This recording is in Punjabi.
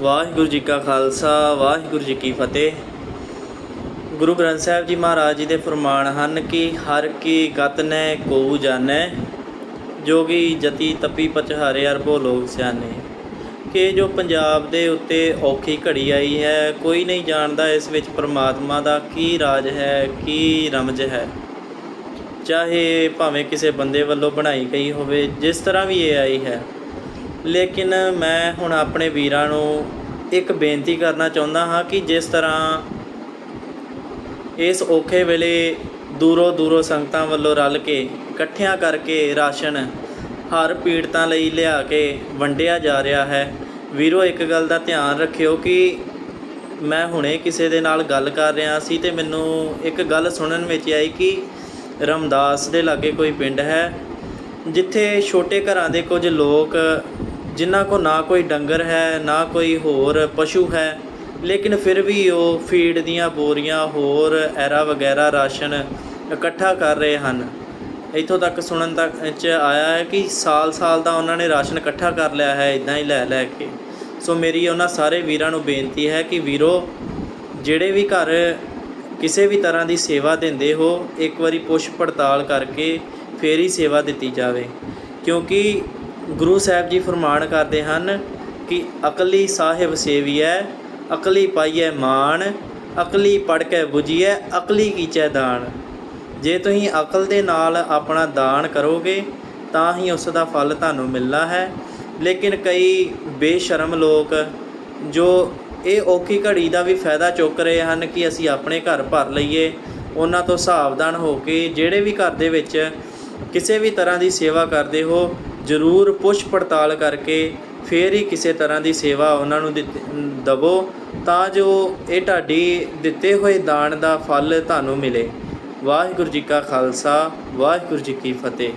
ਵਾਹਿਗੁਰੂ ਜੀ ਕਾ ਖਾਲਸਾ, ਵਾਹਿਗੁਰੂ ਜੀ ਕੀ ਫਤਿਹ। ਗੁਰੂ ਗ੍ਰੰਥ ਸਾਹਿਬ ਜੀ ਮਹਾਰਾਜ ਜੀ ਦੇ ਫਰਮਾਨ ਹਨ ਕਿ ਹਰ ਕੀ ਗਤ ਨੈ ਕੋ ਜਾਣੈ, ਜੋਗੀ ਜਤੀ ਤਪੀ ਪਚਹਾਰੇ ਅਰਬੋ ਲੋਕ ਸਿਆਣੇ। ਕਿ ਜੋ ਪੰਜਾਬ ਦੇ ਉੱਤੇ ਔਖੀ ਘੜੀ ਆਈ ਹੈ, ਕੋਈ ਨਹੀਂ ਜਾਣਦਾ ਇਸ ਵਿੱਚ ਪਰਮਾਤਮਾ ਦਾ ਕੀ ਰਾਜ ਹੈ, ਕੀ ਰਮਜ ਹੈ। ਚਾਹੇ ਭਾਵੇਂ ਕਿਸੇ ਬੰਦੇ ਵੱਲੋਂ ਬਣਾਈ ਗਈ ਹੋਵੇ, ਜਿਸ ਤਰ੍ਹਾਂ ਵੀ ਇਹ ਆਈ ਹੈ ਲੇਕਿਨ ਮੈਂ ਹੁਣ ਆਪਣੇ ਵੀਰਾਂ ਨੂੰ ਇੱਕ ਬੇਨਤੀ ਕਰਨਾ ਚਾਹੁੰਦਾ ਹਾਂ ਕਿ ਜਿਸ ਤਰ੍ਹਾਂ ਇਸ ਔਖੇ ਵੇਲੇ ਦੂਰੋਂ ਦੂਰੋਂ ਸੰਗਤਾਂ ਵੱਲੋਂ ਰਲ ਕੇ, ਇਕੱਠਿਆਂ ਕਰਕੇ ਰਾਸ਼ਨ ਹਰ ਪੀੜਤਾਂ ਲਈ ਲਿਆ ਕੇ ਵੰਡਿਆ ਜਾ ਰਿਹਾ ਹੈ। ਵੀਰੋ, ਇੱਕ ਗੱਲ ਦਾ ਧਿਆਨ ਰੱਖਿਓ ਕਿ ਮੈਂ ਹੁਣੇ ਕਿਸੇ ਦੇ ਨਾਲ ਗੱਲ ਕਰ ਰਿਹਾ ਸੀ ਤੇ ਮੈਨੂੰ ਇੱਕ ਗੱਲ ਸੁਣਨ ਵਿੱਚ ਆਈ ਕਿ ਰਮਦਾਸ ਦੇ ਲਾਗੇ ਕੋਈ ਪਿੰਡ ਹੈ, ਜਿੱਥੇ ਛੋਟੇ ਘਰਾਂ ਦੇ ਕੁਝ ਲੋਕ ਜਿਨ੍ਹਾਂ ਕੋ ਨਾ ਕੋਈ ਡੰਗਰ ਹੈ, ਨਾ ਕੋਈ ਹੋਰ ਪਸ਼ੂ ਹੈ, ਲੇਕਿਨ ਫਿਰ ਵੀ ਉਹ ਫੀਡ ਦੀਆਂ ਬੋਰੀਆਂ, ਹੋਰ ਐਰਾ ਵਗੈਰਾ ਰਾਸ਼ਨ ਇਕੱਠਾ ਕਰ ਰਹੇ ਹਨ। ਇੱਥੋਂ ਤੱਕ ਸੁਣਨ ਤੱਕ ਚ ਆਇਆ ਹੈ ਕਿ ਸਾਲ-ਸਾਲ ਦਾ ਉਹਨਾਂ ਨੇ ਰਾਸ਼ਨ ਇਕੱਠਾ ਕਰ ਲਿਆ ਹੈ ਇਦਾਂ ਹੀ ਲੈ ਲੈ ਕੇ। ਸੋ ਮੇਰੀ ਉਹਨਾਂ ਸਾਰੇ ਵੀਰਾਂ ਨੂੰ ਬੇਨਤੀ ਹੈ ਕਿ ਵੀਰੋ, ਜਿਹੜੇ ਵੀ ਘਰ ਕਿਸੇ ਵੀ ਤਰ੍ਹਾਂ ਦੀ ਸੇਵਾ ਦਿੰਦੇ ਹੋ, ਇੱਕ ਵਾਰੀ ਪੁੱਛ ਪੜਤਾਲ ਕਰਕੇ ਫੇਰ ਹੀ ਸੇਵਾ ਦਿੱਤੀ ਜਾਵੇ। ਕਿਉਂਕਿ ਗੁਰੂ ਸਾਹਿਬ ਜੀ ਫਰਮਾਨ ਕਰਦੇ ਹਨ ਕਿ ਅਕਲੀ ਸਾਹਿਬ ਸੇਵੀਐ, ਅਕਲੀ ਪਾਈਐ ਮਾਣ, ਅਕਲੀ ਪੜ ਕੇ 부ਜੀਐ ਅਕਲੀ ਕੀਚੈ ਦਾਨ। ਜੇ ਤੁਸੀਂ ਅਕਲ ਦੇ ਨਾਲ ਆਪਣਾ ਦਾਨ ਕਰੋਗੇ, ਤਾਂ ਹੀ ਉਸ ਦਾ ਫਲ ਤੁਹਾਨੂੰ ਮਿਲਣਾ ਹੈ। ਲੇਕਿਨ ਕਈ ਬੇਸ਼ਰਮ ਲੋਕ ਜੋ ਇਹ ਔਖੀ ਘੜੀ ਦਾ ਵੀ ਫਾਇਦਾ ਚੁੱਕ ਰਹੇ ਹਨ ਕਿ ਅਸੀਂ ਆਪਣੇ ਘਰ ਭਰ ਲਈਏ, ਉਹਨਾਂ ਤੋਂ ਸਾਵਧਾਨ ਹੋ ਕੇ ਜਿਹੜੇ ਵੀ ਘਰ ਦੇ ਵਿੱਚ ਕਿਸੇ ਵੀ ਤਰ੍ਹਾਂ ਦੀ ਸੇਵਾ ਕਰਦੇ ਹੋ ਜ਼ਰੂਰ ਪੁੱਛ ਪੜਤਾਲ ਕਰਕੇ ਫੇਰ ਹੀ ਕਿਸੇ ਤਰ੍ਹਾਂ ਦੀ ਸੇਵਾ ਉਹਨਾਂ ਨੂੰ ਦਿੱਤ- ਦਵੋ ਤਾਂ ਜੋ ਇਹ ਤੁਹਾਡੀ ਦਿੱਤੇ ਹੋਏ ਦਾਨ ਦਾ ਫਲ ਤੁਹਾਨੂੰ ਮਿਲੇ। ਵਾਹਿਗੁਰੂ ਜੀ ਕਾ ਖਾਲਸਾ, ਵਾਹਿਗੁਰੂ ਜੀ ਕੀ ਫਤਿਹ।